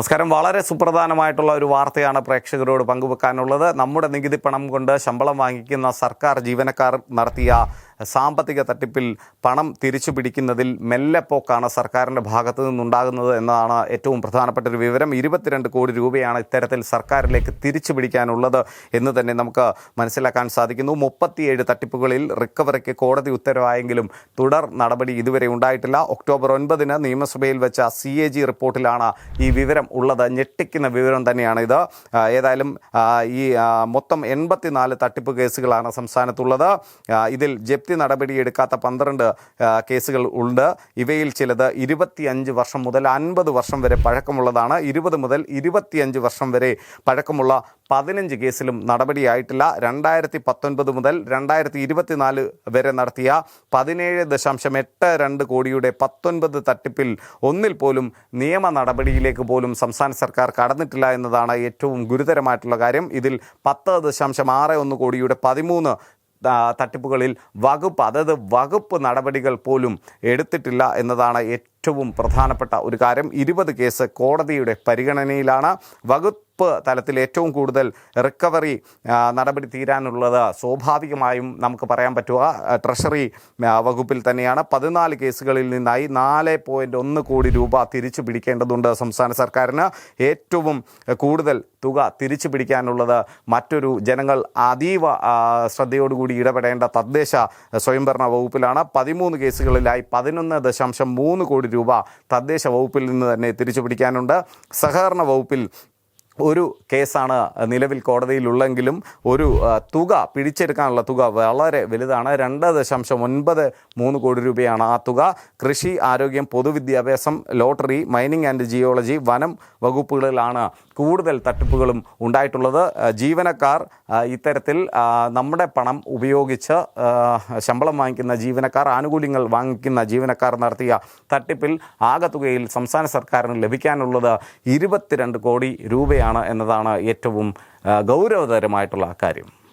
നമസ്കാരം. വളരെ സുപ്രധാനമായിട്ടുള്ള ഒരു വാർത്തയാണ് പ്രേക്ഷകരോട് പങ്കുവെക്കാനുള്ളത്. നമ്മുടെ നികുതി പണം കൊണ്ട് ശമ്പളം വാങ്ങിക്കുന്ന സർക്കാർ ജീവനക്കാർ നടത്തിയ സാമ്പത്തിക തട്ടിപ്പിൽ പണം തിരിച്ചു പിടിക്കുന്നതിൽ മെല്ലെപ്പോക്കാണ് സർക്കാരിന്റെ ഭാഗത്തു നിന്നുണ്ടാകുന്നത് എന്നതാണ് ഏറ്റവും പ്രധാനപ്പെട്ട ഒരു വിവരം. ഇരുപത്തിരണ്ട് കോടി രൂപയാണ് ഇത്തരത്തിൽ സർക്കാരിലേക്ക് തിരിച്ചു പിടിക്കാനുള്ളത് എന്ന് തന്നെ നമുക്ക് മനസ്സിലാക്കാൻ സാധിക്കുന്നു. മുപ്പത്തിയേഴ് തട്ടിപ്പുകളിൽ റിക്കവറിക്ക് കോടതി ഉത്തരവായെങ്കിലും തുടർ നടപടി ഇതുവരെ ഉണ്ടായിട്ടില്ല. ഒക്ടോബർ ഒൻപതിന് നിയമസഭയിൽ വെച്ച സി എ ജി റിപ്പോർട്ടിലാണ് ഈ വിവരം ഉള്ളത്. ഞെട്ടിക്കുന്ന വിവരം തന്നെയാണ് ഇത്. ഏതായാലും ഈ മൊത്തം എൺപത്തിനാല് തട്ടിപ്പ് കേസുകളാണ് സംസ്ഥാനത്തുള്ളത്. ഇതിൽ ജപ്തി നടപടി എടുക്കാത്ത പന്ത്രണ്ട് കേസുകൾ ഉണ്ട്. ഇവയിൽ ചിലത് ഇരുപത്തിയഞ്ച് വർഷം മുതൽ അൻപത് വർഷം വരെ പഴക്കമുള്ളതാണ്. ഇരുപത് മുതൽ ഇരുപത്തിയഞ്ച് വർഷം വരെ പഴക്കമുള്ള പതിനഞ്ച് കേസിലും നടപടിയായിട്ടില്ല. രണ്ടായിരത്തി പത്തൊൻപത് മുതൽ രണ്ടായിരത്തി ഇരുപത്തിനാല് വരെ നടത്തിയ പതിനേഴ് ദശാംശം എട്ട് രണ്ട് കോടിയുടെ പത്തൊൻപത് തട്ടിപ്പിൽ ഒന്നിൽ പോലും നിയമ നടപടിയിലേക്ക് പോലും സംസ്ഥാന സർക്കാർ കടന്നിട്ടില്ല എന്നതാണ് ഏറ്റവും ഗുരുതരമായിട്ടുള്ള കാര്യം. ഇതിൽ പത്ത് ദശാംശം ആറ് ഒന്ന് കോടിയുടെ പതിമൂന്ന് തട്ടിപ്പുകളിൽ വകുപ്പ് അതായത് വകുപ്പ് നടപടികൾ പോലും എടുത്തിട്ടില്ല എന്നതാണ് ഏറ്റവും പ്രധാനപ്പെട്ട ഒരു കാര്യം. ഇരുപത് കേസ് കോടതിയുടെ പരിഗണനയിലാണ്. വകുപ്പ് തലത്തിൽ ഏറ്റവും കൂടുതൽ റിക്കവറി നടപടി തീരാനുള്ളത് സ്വാഭാവികമായും നമുക്ക് പറയാൻ പറ്റുക ട്രഷറി വകുപ്പിൽ തന്നെയാണ്. പതിനാല് കേസുകളിൽ നിന്നായി നാല് പോയിന്റ് ഒന്ന് കോടി രൂപ തിരിച്ചു പിടിക്കേണ്ടതുണ്ട് സംസ്ഥാന സർക്കാരിന്. ഏറ്റവും കൂടുതൽ തുക തിരിച്ചു പിടിക്കാനുള്ളത് മറ്റൊരു ജനങ്ങൾ അതീവ ശ്രദ്ധയോടുകൂടി ഇടപെടേണ്ട തദ്ദേശ സ്വയംഭരണ വകുപ്പിലാണ്. പതിമൂന്ന് കേസുകളിലായി പതിനൊന്ന് ദശാംശം മൂന്ന് കോടി രൂപ തദ്ദേശ വകുപ്പിൽ നിന്ന് തന്നെ തിരിച്ചു പിടിക്കാനുണ്ട്. സഹകരണ വകുപ്പിൽ ഒരു കേസാണ് നിലവിൽ കോടതിയിലുള്ളെങ്കിലും ഒരു തുക പിടിച്ചെടുക്കാനുള്ള തുക വളരെ വലുതാണ്. രണ്ട് ദശാംശം ഒൻപത് മൂന്ന് കോടി രൂപയാണ് ആ തുക. കൃഷി ആരോഗ്യം പൊതുവിദ്യാഭ്യാസം ലോട്ടറി മൈനിങ് ആൻഡ് ജിയോളജി വനം വകുപ്പുകളിലാണ് കൂടുതൽ തട്ടിപ്പുകളും ഉണ്ടായിട്ടുള്ളത്. ജീവനക്കാർ ഇത്തരത്തിൽ നമ്മുടെ പണം ഉപയോഗിച്ച് ശമ്പളം വാങ്ങിക്കുന്ന ജീവനക്കാർ ആനുകൂല്യങ്ങൾ വാങ്ങിക്കുന്ന ജീവനക്കാർ നടത്തിയ തട്ടിപ്പിൽ ആകെ തുകയിൽ സംസ്ഥാന സർക്കാരിന് ലഭിക്കാനുള്ളത് ഇരുപത്തിരണ്ട് കോടി രൂപയാണ്. എന്നതാണ് ഏറ്റവും ഗൗരവതരമായിട്ടുള്ള കാര്യം.